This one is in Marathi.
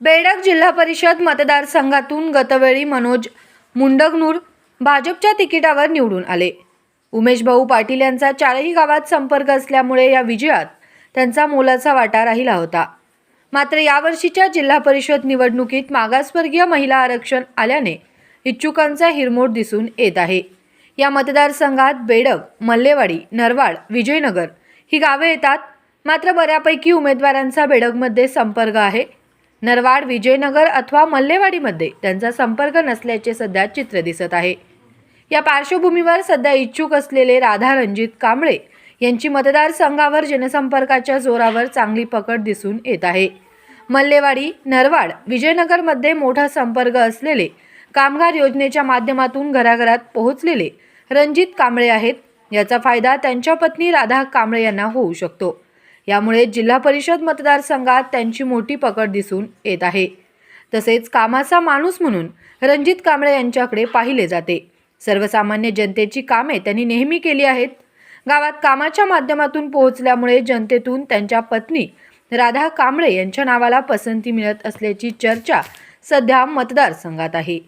बेडक जिल्हा परिषद मतदारसंघातून गतवेळी मनोज मुंडगनूर भाजपच्या तिकिटावर निवडून आले. उमेश भाऊ पाटील यांचा चारही गावात संपर्क असल्यामुळे या विजयात त्यांचा मोलाचा वाटा राहिला होता. मात्र यावर्षीच्या जिल्हा परिषद निवडणुकीत मागासवर्गीय महिला आरक्षण आल्याने इच्छुकांचा हिरमोड दिसून येत आहे. या मतदारसंघात बेडग मल्लेवाडी नरवाड विजयनगर ही गावे येतात. मात्र बऱ्यापैकी उमेदवारांचा बेडगमध्ये संपर्क आहे. नरवाड विजयनगर अथवा मल्लेवाडीमध्ये त्यांचा संपर्क नसल्याचे सध्या चित्र दिसत आहे. या पार्श्वभूमीवर सध्या इच्छुक असलेले राधा रणजित कांबळे यांची मतदारसंघावर जनसंपर्काच्या जोरावर चांगली पकड दिसून येत आहे. मल्लेवाडी नरवाड विजयनगरमध्ये मोठा संपर्क असलेले कामगार योजनेच्या माध्यमातून घराघरात पोहोचलेले रणजित कांबळे आहेत. याचा फायदा त्यांच्या पत्नी राधा कांबळे यांना होऊ शकतो. यामुळे जिल्हा परिषद मतदारसंघात त्यांची मोठी पकड दिसून येत आहे. तसेच कामाचा माणूस म्हणून रणजित कांबळे यांच्याकडे पाहिले जाते. सर्वसामान्य जनतेची कामे त्यांनी नेहमी केली आहेत. गावात कामाच्या माध्यमातून पोहोचल्यामुळे जनतेतून त्यांच्या पत्नी राधा कांबळे यांच्या नावाला पसंती मिळत असल्याची चर्चा सध्या मतदारसंघात आहे.